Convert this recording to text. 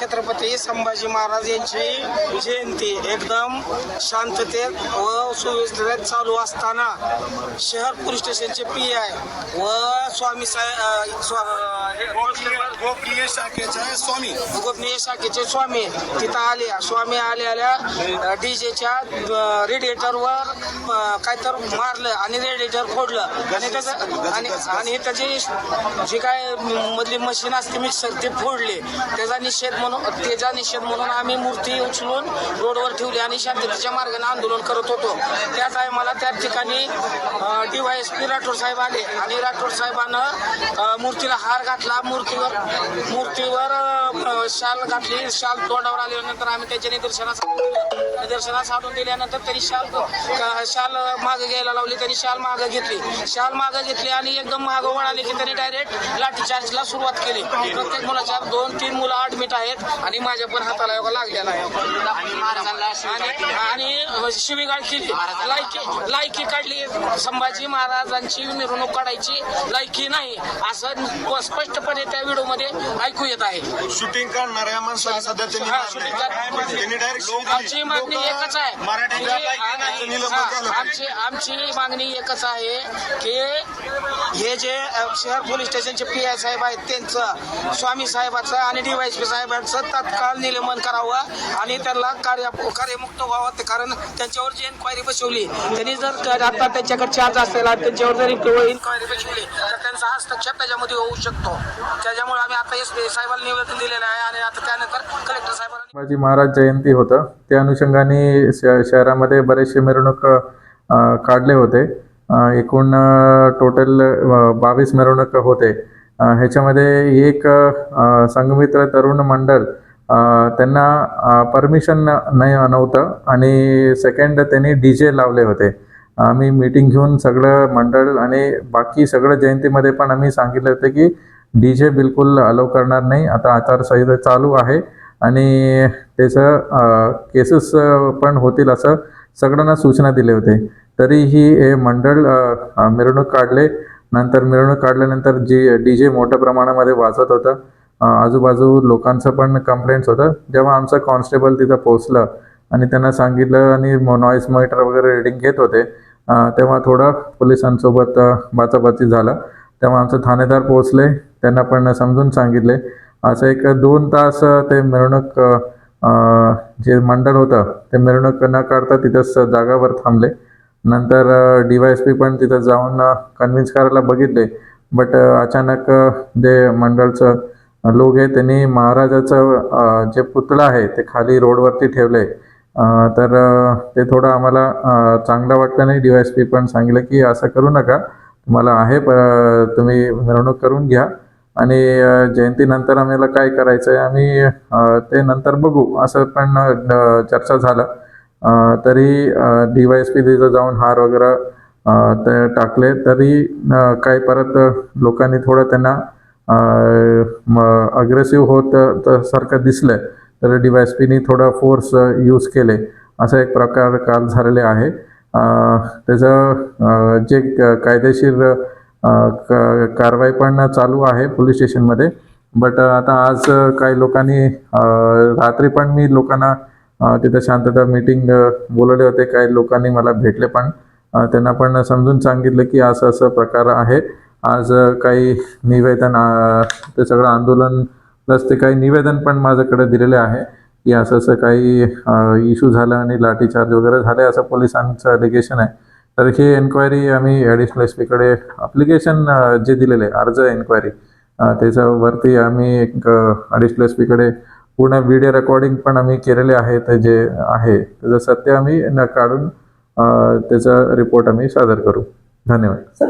छत्रपती संभाजी महाराज यांची जयंती. एकदम शांततेत व सुव्यवस्थेत चालू असताना शहर पोलीस स्टेशनचे पी आय व स्वामी गोपनीय शाखेचा स्वामी. गोपनीय शाखेचे स्वामी तिथं आले. स्वामी आले आल्या डीजेच्या रेडिएटरवर काय तर मारलं आणि रेडिएटर फोडलं. आणि त्याचं आणि आणि त्याची जी काय मधली मशीन असते मिक्सर ते फोडले. त्याचा निषेध म्हणून त्याचा निषेध म्हणून आम्ही मूर्ती उचलून रोडवर ठेवली आणि शांततेच्या मार्गाने आंदोलन करत होतो. त्या टायमाला त्या ठिकाणी डीवायएसपी राठोड साहेब आले आणि राठोड साहेबानं मूर्तीला हार घातला. मूर्तीवर मूर्तीवर शाल घातली शाल तोंडावर आल्यानंतर आम्ही त्याच्या निदर्शनास दिलं. निदर्शनास आणून दिल्यानंतर त्यांनी शाल शाल मागं घ्यायला लावली त्यांनी शाल मागं घेतली. शाल मागं घेतली आणि एकदम मागं म्हणाले की त्यांनी डायरेक्ट लाठीचार्जला सुरुवात केली. प्रत्येक मुलाच्या दोन तीन मुलं ऍडमिट आहेत आणि माझ्या पण हाताला योगा लागलेला आहे. आणि आणि शिवीगाळ केली. लायकी लायकी काढली. संभाजी महाराजांची मिरवणूक काढायची. लायकी नाही. असं स्पष्टपणे त्या व्हिडिओमध्ये ऐकू येत आहे. शूटिंग काढणाऱ्या माणसाला सध्या त्यांनी मारलंय. त्यांनी डायरेक्ट आमची मागणी एकच आहे. आणि- निलंबन झालं पाहिजे. आमची आमची मागणी एकच आहे की हे जे अ, शहर पोलीस स्टेशनचे पी आय साहेब आहेत त्यांचं स्वामी साहेबाचं आणि डीवायसपी साहेबांचं तात्काळ निलंबन करावं आणि त्यांना कार्य कार्यमुक्त व्हावं. ते कारण त्यांच्यावर जी एन्क्वायरी बसवली त्यांनी जर क- आता त्यांच्याकडे चार्ज असेल आणि त्यांच्यावर जर इन्क्वायरी बसवली तर त्यांचा हस्तक्षेप त्याच्यामध्ये होऊ शकतो. त्याच्यामुळे आम्ही आता एस पी साहेबांना निवेदन दिलेलं आहे. आणि आता त्यानंतर कलेक्टर साहेबांना शिवाजी महाराज जयंती होतं. त्या अनुषंगाने श शहरामध्ये बरेचसे मिरवणूक काढले होते. एकूण टोटल बावीस मिरवणूक होते. ह्याच्यामध्ये एक संगमित्र संघमित्र तरुण मंडळ त्यांना परमिशन नाही नव्हतं. आणि सेकंड त्यांनी डी जे लावले होते. आम्ही मीटिंग घेऊन सगळं मंडळ आणि बाकी सगळं जयंतीमध्ये पण आम्ही सांगितलं होतं की डी जे बिलकुल अलाव करणार नाही. आता आचारसंहिता चालू आहे आणि त्याचं केसेस पण होतील असं सगळ्यांना सूचना दिले होते. तरीही हे मंडळ मिरवणूक काढले. नंतर मिरवणूक काढल्यानंतर जी डी जे मोठ्या प्रमाणामध्ये वाजत होतं आजूबाजू लोकांचं पण कंप्लेंट्स होतं. जेव्हा आमचं कॉन्स्टेबल तिथं पोहोचलं आणि त्यांना सांगितलं आणि नॉईस मॉनिटर वगैरे रिडिंग घेत होते तेव्हा थोडं पोलिसांसोबत बाचाबाची झालं. तेव्हा आमचं थानेदार पोहोचले. त्यांना पण समजून सांगितले. असं एक दोन तास ते मिरवणूक जे मंडळ होतं ते मिरवणूक न काढता तिथंच जागावर थांबले. नंतर डी वाय एस पी पण तिथं जाऊन कन्व्हिन्स करायला बघितले. बट अचानक जे मंडळचं लोक आहे त्यांनी महाराजाचं जे पुतळा आहे ते खाली रोडवरती ठेवले. तर ते थोडं आम्हाला चांगलं वाटलं नाही. डी वाय एस पी पण सांगितलं की असं करू नका. तुम्हाला आहे प- तुम्ही मिरवणूक करून घ्या. आणि जयंतीनंतर आम्हाला काय करायचं आहे आम्ही ते नंतर बघू. असं पण चर्चा झालं. तरी डी वाय एस पी तिथं जाऊन हार वगैरे ते टाकले. तरी काही परत लोकांनी थोडं त्यांना अग्रेसिव्ह होत सारखं दिसलं तर डी वाय एस पीनी थोडं फोर्स यूज केले. असा एक प्रकार काल झालेले आहे. त्याचं जे कायदेशीर कारवाई पण चालू आहे पोलीस स्टेशनमध्ये. बट आता आज काही लोकांनी रात्री पण मी लोकांना तिथं शांतता मीटिंग बोलवले होते. काही लोकांनी मला भेटले पण त्यांना पण समजून सांगितलं की असं असं प्रकार आहे. आज काही निवेदन ते सगळं आंदोलन प्लस ते काही निवेदन पण माझ्याकडे दिलेले आहे की असं असं काही इशू झालं आणि लाठीचार्ज वगैरे झाले असं पोलिसांचं अलिगेशन आहे. तर ही एन्क्वायरी आम्ही ॲडिशनल एस पीकडे अप्लिकेशन जे दिलेले आहे, अर्ज एन्क्वायरी त्याच्यावरती आम्ही एक ॲडिशनल एस पीकडे पूर्ण व्हिडिओ रेकॉर्डिंग पण आम्ही केलेले आहेत जे आहे. त्याचं सत्य आम्ही काढून त्याचा रिपोर्ट आम्ही सादर करू. धन्यवाद.